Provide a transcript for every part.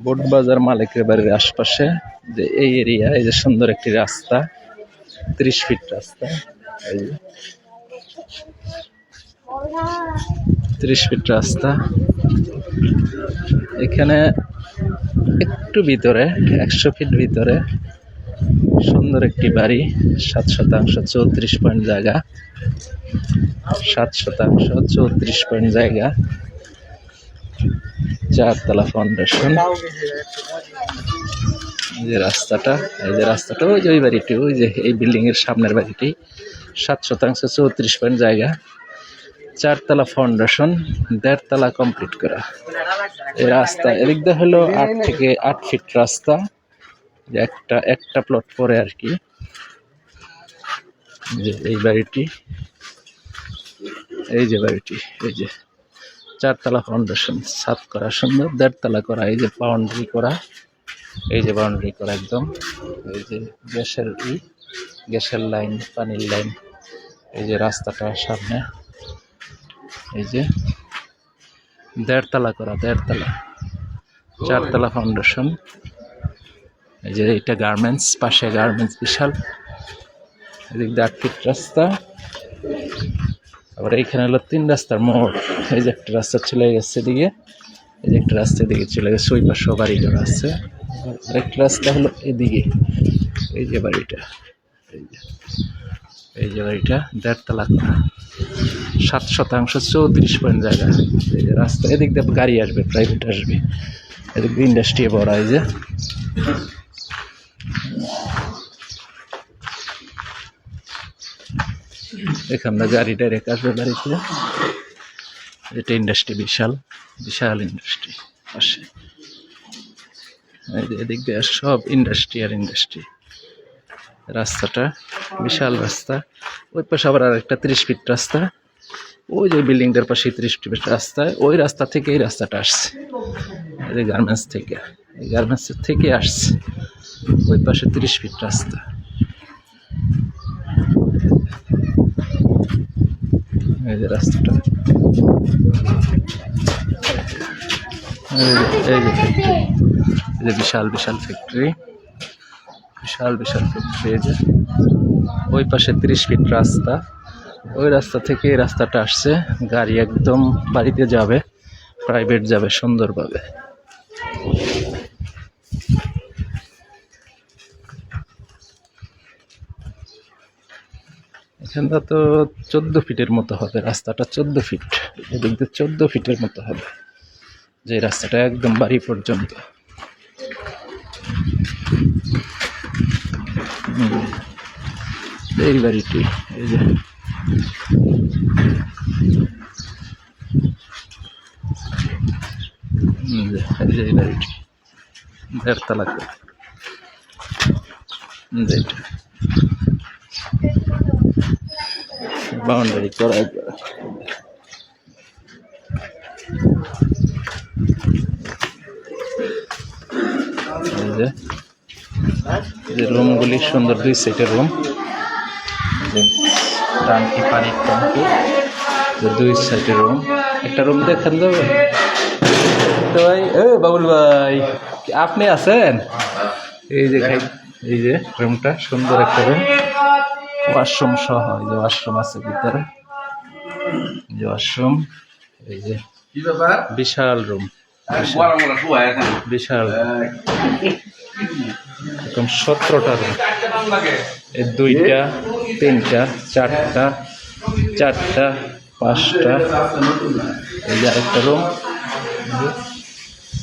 বোটবাজার মালিকের বাড়ির আশপাশে যে এই এরিয়া এই যে সুন্দর একটি রাস্তা, ত্রিশ ফিট রাস্তা ত্রিশ ফিট রাস্তা। এখানে একটু ভিতরে, একশো ফিট ভিতরে সুন্দর একটি বাড়ি, সাত শতাংশ চৌত্রিশ পয়েন্ট জায়গা, সাত শতাংশ চৌত্রিশ পয়েন্ট জায়গা। চারতলা ফাউন্ডেশন এই যে রাস্তাটা, এই যে রাস্তাটা, ওই যে ওই বাড়িটি, ওই যে এই বিল্ডিং এর সামনের বাড়িটি। সাত শতাংশ চৌত্রিশ পয়েন্ট জায়গা। চারতলা ফাউন্ডেশন দেড়তলা কমপ্লিট করা। এই রাস্তা, এদিক দিয়ে হলো আট থেকে আট ফিট রাস্তা। একটা একটা প্লট পরে আর কি। এই বাড়িটি। এই যে বাড়িটি, এই যে। চারতলা ফাউন্ডেশন সাত করা সুন্দর, দেড়তলা করা, এই যে বাউন্ডারি করা, এই যে বাউন্ডারি করা একদম, এই যে গ্যাসের ই, গ্যাসের লাইন, পানির লাইন, এই যে রাস্তাটা সামনে, এই যে দেড়তলা করা, দেড়তলা, চারতলা ফাউন্ডেশন এই যে এটা গার্মেন্টস পাশে গার্মেন্টস বিশাল, এদিক দিয়ে রাস্তা আবার এইখানে হলো তিন রাস্তার মোড়। এই যে একটা রাস্তা চলে গেছে এদিকে। এই যে একটা রাস্তা দিকে চলে গেছে, ওই পাশেও বাড়ি ঘর আছে। আর একটা রাস্তা হলো এদিকে। এই যে বাড়িটা। এই যে। এই যে বাড়িটা, দেড়তলা করা। সাত শতাংশ, চৌত্রিশ পয়েন্ট জায়গা। এই যে রাস্তা, এদিক দিয়ে গাড়ি আসবে প্রাইভেট আসবে। এদিক দিয়ে ইন্ডাস্ট্রি বড় এই যে। এখান থেকে গাড়ি ডাইরেক্ট আসবে বাড়িতে এটা ইন্ডাস্ট্রি বিশাল বিশাল ইন্ডাস্ট্রি পাশে এদিক দিয়ে সব ইন্ডাস্ট্রি আর ইন্ডাস্ট্রি রাস্তাটা বিশাল রাস্তা। ওই পাশে আবার আর একটা ত্রিশ ফিট রাস্তা। ওই যে বিল্ডিংটার পাশে ত্রিশ ফিট রাস্তা, ওই রাস্তা থেকে এই রাস্তাটা আসছে। এই গার্মেন্টস থেকে, এই গার্মেন্টসের থেকে আসছে। ওই পাশে ত্রিশ ফিট রাস্তা। যে রাস্তাটা। এই যে- এই যে বিশাল বিশাল ফ্যাক্টরি বিশাল বিশাল ফ্যাক্টরি এই যে। ওই পাশে ত্রিশ ফিট রাস্তা। ওই রাস্তা থেকে এই রাস্তাটা আসছে। গাড়ি একদম বাড়িতে যাবে প্রাইভেট যাবে সুন্দরভাবে। এখানটা তো চোদ্দ ফিটের মতো হবে, রাস্তাটা চোদ্দ ফিট। এদিক দিয়ে চোদ্দ ফিটের মতো হবে, যে রাস্তাটা একদম বাড়ি পর্যন্ত। এই বাড়িটি, এই যে। এই বাড়িটি দেড়তলা হুম, যে এটা। বাউন্ডারি করা একবার যে রুমগুলি সুন্দর দুই সাইডের রুম টাঙ্কি, পানির টাঙ্কি দুই সাইডের রুম একটা রুম দেখেন যাবে তো ভাই। এ বাবুল ভাই, আপনি আছেন? এই যে এই যে রুমটা সুন্দর একটা রুম ওয়াশরুম সহ এই যে ওয়াশরুম আছে ভিতরে। যে ওয়াশরুম এই যে কি ব্যাপার? বিশাল রুম। এখানে। বিশাল। এরকম সতেরোটা রুম। এই দুইটা তিনটা চারটা চারটা পাঁচটা এই যে আরেকটা রুম।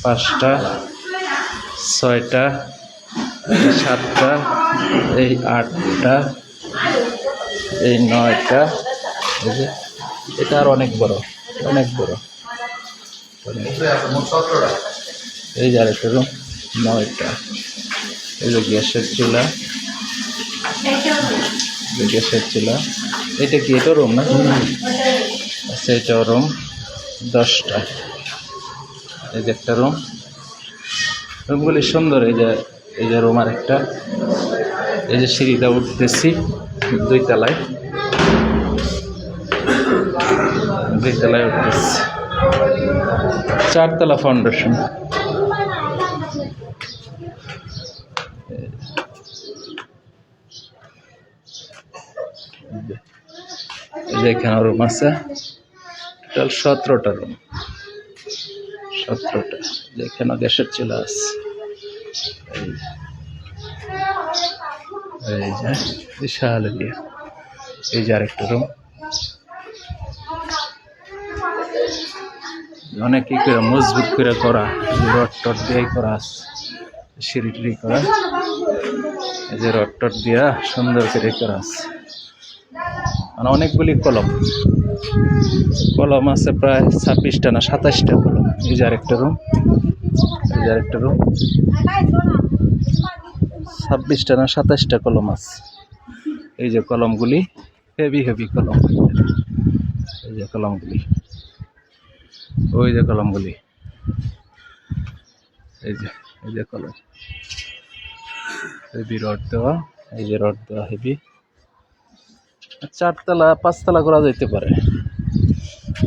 পাঁচটা ছয়টা সাতটা এই আটটা এই নয়টা, এই যে, এটা আর অনেক বড় অনেক বড়। এই যে আরেকটা রুম নয়টা। এই যে গ্যাসের চুলা। গ্যাসের চুলা। এটা কি, এটা রুম না? আচ্ছা এটাও রুম দশটা। এই যে একটা রুম রুমগুলি সুন্দর, এই যে এই যে রুম আর একটা এই যে সিঁড়িটা উঠতেছি দুই তলায় দুই তলায় উঠতেছি চারতলা ফাউন্ডেশন এখানে রুম আছে। টোটাল সতেরোটা রুম সতেরোটা। যেখানে গ্যাসের চলে আসছে যে, বিশাল এরিয়া। এই যে আরেকটা রুম অনেক ই করে, মজবুত করে করা, রড টড দিয়ে করা আছে, সিঁড়ি টিড়ি করা। এই যে রড টড দিয়া সুন্দর করে করা আছে। মানে অনেকগুলি কলম। কলম আছে প্রায় ছাব্বিশটা না সাতাশটা কলম। এই যে আরেকটা রুম এই যে আরেকটা রুম ছাব্বিশটা না সাতাশটা কলম আছে। এই যে কলমগুলি হেভি হেভি কলম। এই যে কলমগুলি। ওই যে কলমগুলি। এই যে এই যে কলম। হেভি রড দেওয়া, এই যে রড দেওয়া হেভি চারতলা, পাঁচতলা করা যেতে পারে।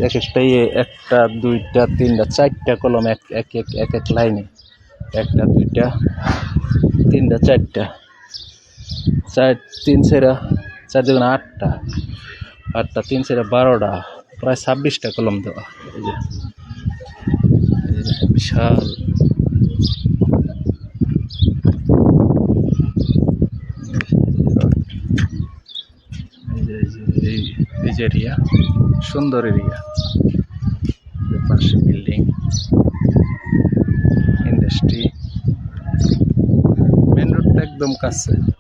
এক একটাই, একটা, দুইটা, তিনটা, চারটা কলম এক এক এক এক এক লাইনে। একটা, দুইটা। তিনটা, চারটা। চার, তিন সেরা, চার দুগুণ আটটা আটটা, তিন সেরা বারোটা, প্রায় ছাব্বিশটা কলম দেওয়া। এই যে বিশাল। এই যে এরিয়া সুন্দর এরিয়া পাশে বিল্ডিং, ইন্ডাস্ট্রি। মেন রোডটা একদম কাছে